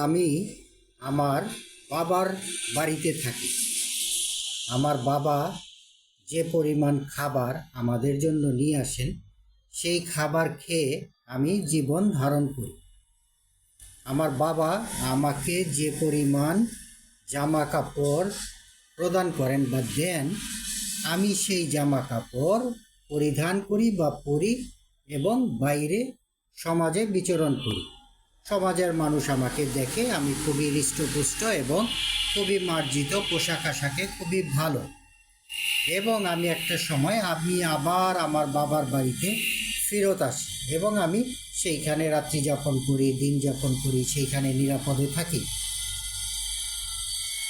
আমি আমার বাবার বাড়িতে থাকি। আমার বাবা যে পরিমাণ খাবার আমাদের জন্য নিয়ে আসেন, সেই খাবার খেয়ে আমি জীবন ধারণ করি। আমার বাবা আমাকে যে পরিমাণ জামা কাপড় প্রদান করেন বা দেন, আমি সেই জামা কাপড় পরিধান করি বা পরি এবং বাইরে সমাজে বিচরণ করি। সমাজের মানুষ আমাকে দেখে আমি খুবই হৃষ্টপুষ্ট এবং খুবই মার্জিত, পোশাক আশাকে খুবই ভালো। এবং আমি একটা সময় আমি আবার আমার বাবার বাড়িতে ফেরত আসি এবং আমি সেইখানে রাত্রি যাপন করি, দিন যাপন করি, সেইখানে নিরাপদে থাকি।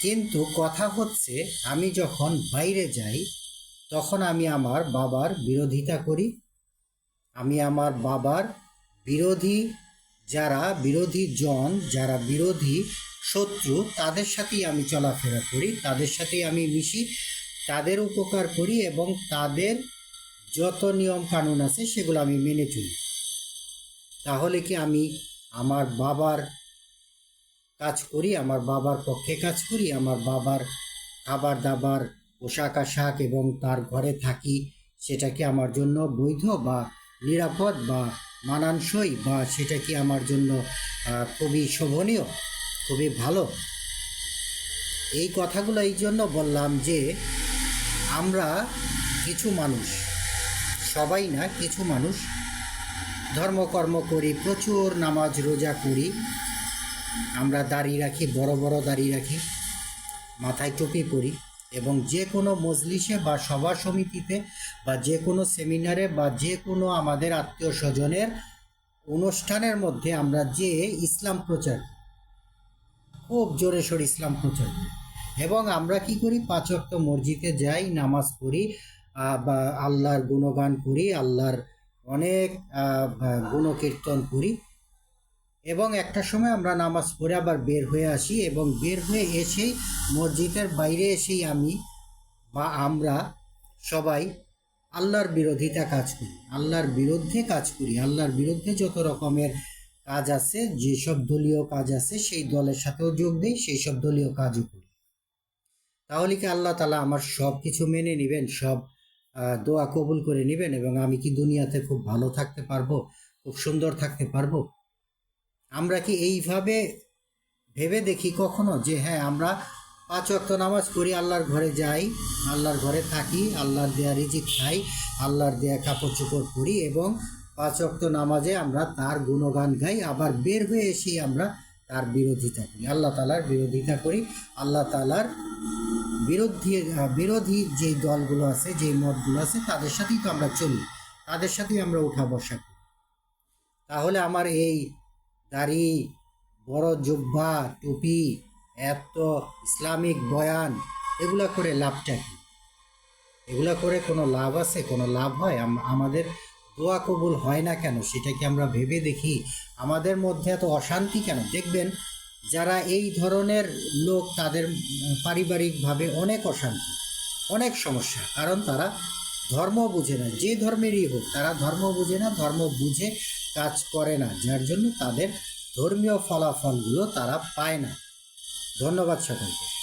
কিন্তু কথা হচ্ছে, আমি যখন বাইরে যাই, তখন আমি আমার বাবার বিরোধিতা করি। আমি আমার বাবার বিরোধী যারা বিরোধী জন, যারা বিরোধী শত্রু, তাদের সাথেই আমি চলাফেরা করি, তাদের সাথেই আমি মিশি, তাদের উপকার করি এবং তাদের যত নিয়ম কানুন আছে সেগুলো আমি মেনে চলি। তাহলে কি আমি আমার বাবার কাজ করি, আমার বাবার পক্ষে কাজ করি, আমার বাবার খাবার দাবার পোশাক আশাক এবং তার ঘরে থাকি, সেটা কি আমার জন্য বৈধ বা নিরাপদ বা মানানসই বা সেটা কি আমার জন্য খুবই শোভনীয়, খুবই ভালো? এই কথাগুলো, এই জন্য বললাম যে, আমরা কিছু মানুষ, সবাই না, কিছু মানুষ ধর্মকর্ম করি, প্রচুর নামাজ রোজা করি, আমরা দাড়ি রাখি, বড় বড় দাড়ি রাখি, মাথায় টুপি পরি এবং যে কোনো মজলিসে বা সভা সমিতিতে বা যে কোনো সেমিনারে বা যে কোনো আমাদের আত্মীয় স্বজনের অনুষ্ঠানের মধ্যে আমরা যে ইসলাম প্রচার, খুব জোরে সোরে ইসলাম প্রচার এবং আমরা কি করি? পাঁচ ওয়াক্ত মসজিদে যাই, নামাজ পড়ি বা আল্লাহর গুণগান করি, আল্লাহর অনেক গুণকীর্তন করি। এবং একটা সময় আমরা নামাজ পড়ে আবার বের হয়ে আসি এবং বের হয়ে এসেই মসজিদের বাইরে এসেই আমি বা আমরা সবাই আল্লাহর বিরোধিতা কাজ করি, আল্লাহর বিরুদ্ধে কাজ করি, আল্লাহর বিরুদ্ধে যত রকমের কাজ আছে, যেসব দলীয় কাজ আছে, সেই দলের সাথেও যোগ দিই সেই সব দলীয় কাজও করি। তাহলে কি আল্লাহ তালা আমার সব কিছু মেনে নেবেন, সব দোয়া কবুল করে নেবেন এবং আমি কি দুনিয়াতে খুব ভালো থাকতে পারব, খুব সুন্দর থাকতে পারব? আমরা কি এইভাবে ভেবে দেখি কখনো যে হ্যাঁ আমরা পাঁচ ওয়াক্ত নামাজ পড়ি, আল্লাহর ঘরে যাই, আল্লাহর ঘরে থাকি, আল্লাহর দেয়া রিজিক খাই, আল্লাহর দেয়া কাপড় চোপড় পরি এবং পাঁচ ওয়াক্ত নামাজে আমরা তার গুণগান গাই, আবার বের হয়ে এসেই আমরা তার বিরোধিতা করি। আল্লাহ তালার বিরোধিতা করি। আল্লাহ তালার বিরোধী বিরোধী যে দলগুলো আছে, যে মতগুলো আছে, তাদের সাথেই তো আমরা চলি। তাদের সাথেই আমরা উঠা বসা করি। তাহলে আমার এই দাড়ি বড় জুব্বা, টুপি, এত ইসলামিক বয়ান, এগুলা করে লাভটা কি? এগুলা করে কোনো লাভ আছে? কোনো লাভ হয়? আমাদের দোয়া কবুল হয় না কেন? সেটা কি আমরা ভেবে দেখি? আমাদের মধ্যে এত অশান্তি কেন? দেখবেন, যারা এই ধরনের লোক, তাদের পারিবারিকভাবে অনেক অশান্তি, অনেক সমস্যা। কারণ তারা ধর্ম বুঝে না। যে ধর্মেরই হোক, তারা ধর্ম বুঝে না, ধর্ম বুঝে কাজ করে না যার জন্য তাদের ধর্মীয় ফলাফলগুলো তারা পায় না। ধন্যবাদ সকলকে।